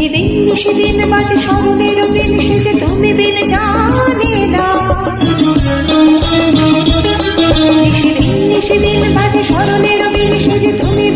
নিশিদিন নিশিদিন বাজে স্মরণের দিন সেজে তুমি বিন জানে না। দিন সেজে তুমি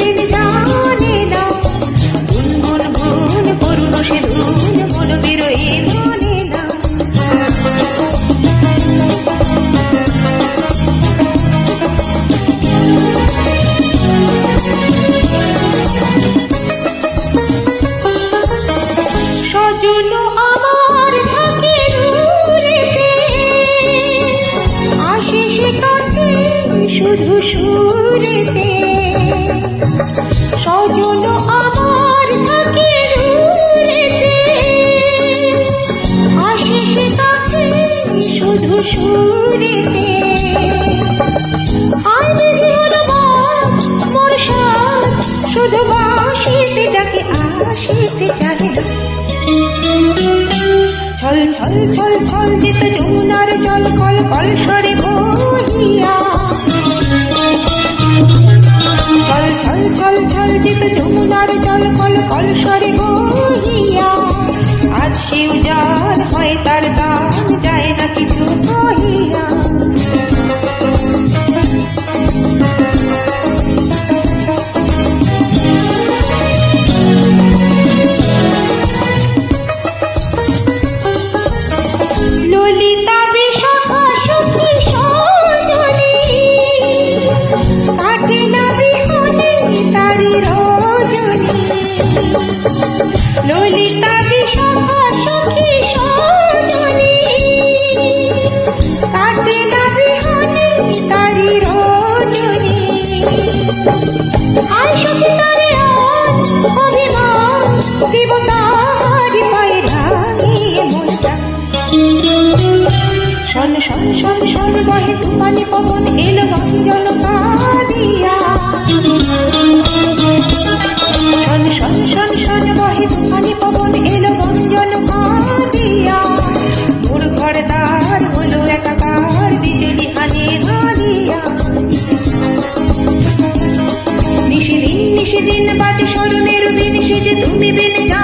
শুধু সুরেতে আর দেখি হলো মোর সাথ, শুধু বাসিতে ডাকে আসিতে চাহে ছল ছল ছল ছল জিত যমুনার জল কল কল সরে বহিয়া ছল ছল ছল ছল জিত যমুনার জল কল কল সরে বহিয়া শন শন বহে তুফানি পবন, এলো রঞ্জন কাদিয়া শন শন শন শন বহে তুফানি পবন, এলো রঞ্জন কাদিয়া মোর ঘর দ্বার হলো একাকার, বিজলি হানে ধারিয়া নিশিদিন নিশিদিন বাজে স্মরণের দিন সেজে তুমি বিন যা